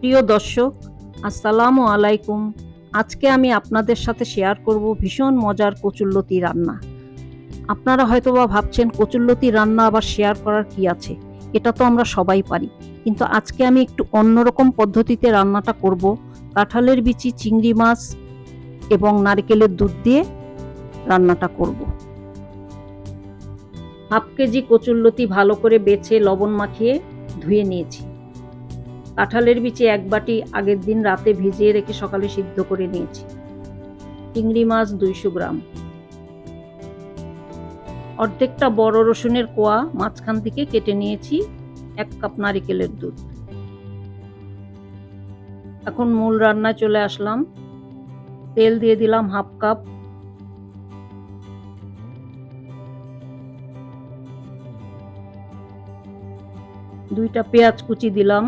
প্রিয় দর্শক, আসসালামু আলাইকুম। আজকে আমি আপনাদের সাথে শেয়ার করব ভীষণ মজার কচুল্লতি রান্না। আপনারা হয়তোবা ভাবছেন কচুল্লতি রান্না আবার শেয়ার করার কি আছে? এটা তো আমরা সবাই পারি। কিন্তু আজকে আমি একটু অন্যরকম পদ্ধতিতে রান্নাটা করব। কাঁঠালের বিচি, চিংড়ি মাছ এবং নারকেলের দুধ দিয়ে রান্নাটা করব। হাফ কেজি কচুল্লতি ভালো করে বেছে লবণ মাখিয়ে ধুয়ে নিয়েছি। কাঁঠালের বিচে এক বাটি আগের দিন রাতে ভিজিয়ে রেখে সকালে সিদ্ধ করে নিয়েছি। চিংড়ি মাছ দুইশো গ্রাম। অর্ধেকটা বড় রসুনের কোয়া মাঝখান থেকে কেটে নিয়েছি, এক কাপ নারিকেলের দুধ। এখন মূল রান্নায় চলে আসলাম। তেল দিয়ে দিলাম হাফ কাপ। দুইটা পেঁয়াজ কুচি দিলাম।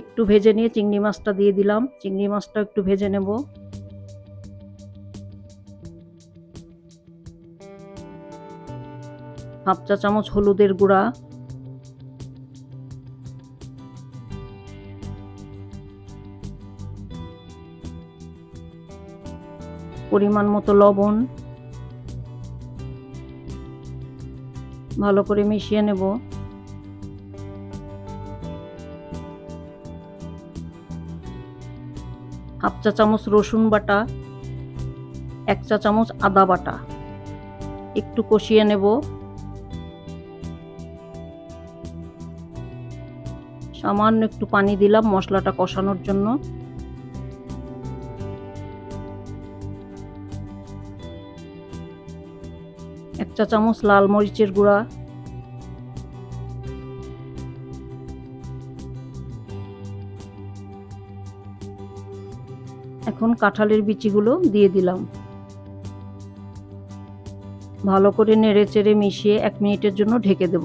একটু ভেজে নিয়ে চিংড়ি মাছটা দিয়ে দিলাম। চিংড়ি মাছটা একটু ভেজে নেব। হাফ চা চামচ হলুদের গুঁড়া। পরিমাণ মতো লবণ। ভালো করে মিশিয়ে নেব। হাফ চা চামচ রসুন বাটা, এক চা চামচ আদা বাটা। একটু কষিয়ে নেব। সামান্য একটু পানি দিলাম মশলাটা কষানোর জন্য। এক চা চামচ লাল মরিচের গুঁড়া। এখন কাঁঠালের বিচিগুলো দিয়ে দিলাম। ভালো করে নেড়ে চেড়ে মিশিয়ে এক মিনিটের জন্য ঢেকে দেব।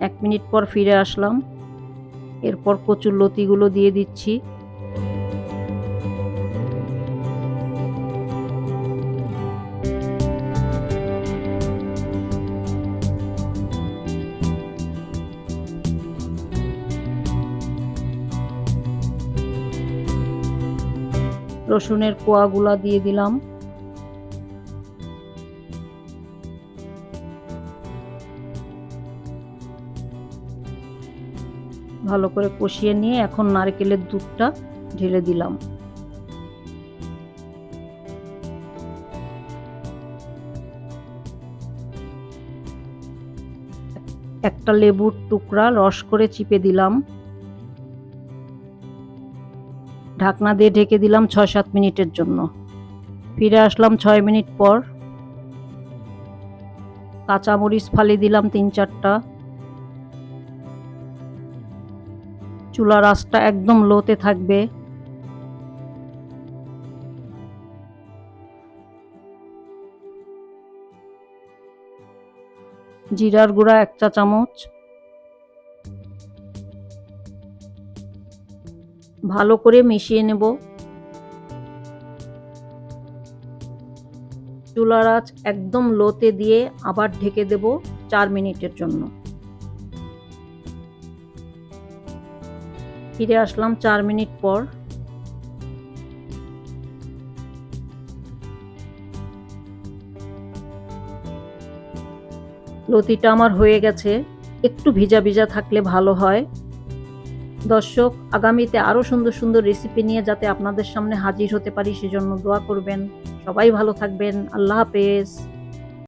এক মিনিট পর ফিরে আসলাম। এরপর কচুর লতিগুলো দিয়ে দিচ্ছি। রসুনের কোয়াগুলা দিয়ে দিলাম। ভালো করে কষিয়ে নিয়ে এখন নারকেলের দুধটা ঢেলে দিলাম। একটা লেবুর টুকরা রস করে চিপে দিলাম। ঢাকনা দিয়ে ঢেকে দিলাম ছয় সাত মিনিটের জন্য। ফিরে আসলাম ছয় মিনিট পর। কাঁচামরিচ ফালি দিলাম তিন চারটা। চুলার আঁচটা একদম লোতে থাকবে। জিরার গুঁড়া এক চা চামচ ভালো করে মিশিয়ে নেব। চুলার আঁচ একদম লোতে দিয়ে আবার ঢেকে দেব চার মিনিটের জন্য। ফিরে আসলাম চার মিনিট পর। লতিটা আমার হয়ে গেছে। একটু ভিজা ভিজা থাকলে ভালো হয়। দর্শক, আগামীতে আরও সুন্দর সুন্দর রেসিপি নিয়ে যাতে আপনাদের সামনে হাজির হতে পারি, সেজন্য দোয়া করবেন। সবাই ভালো থাকবেন। আল্লাহ হাফেজ।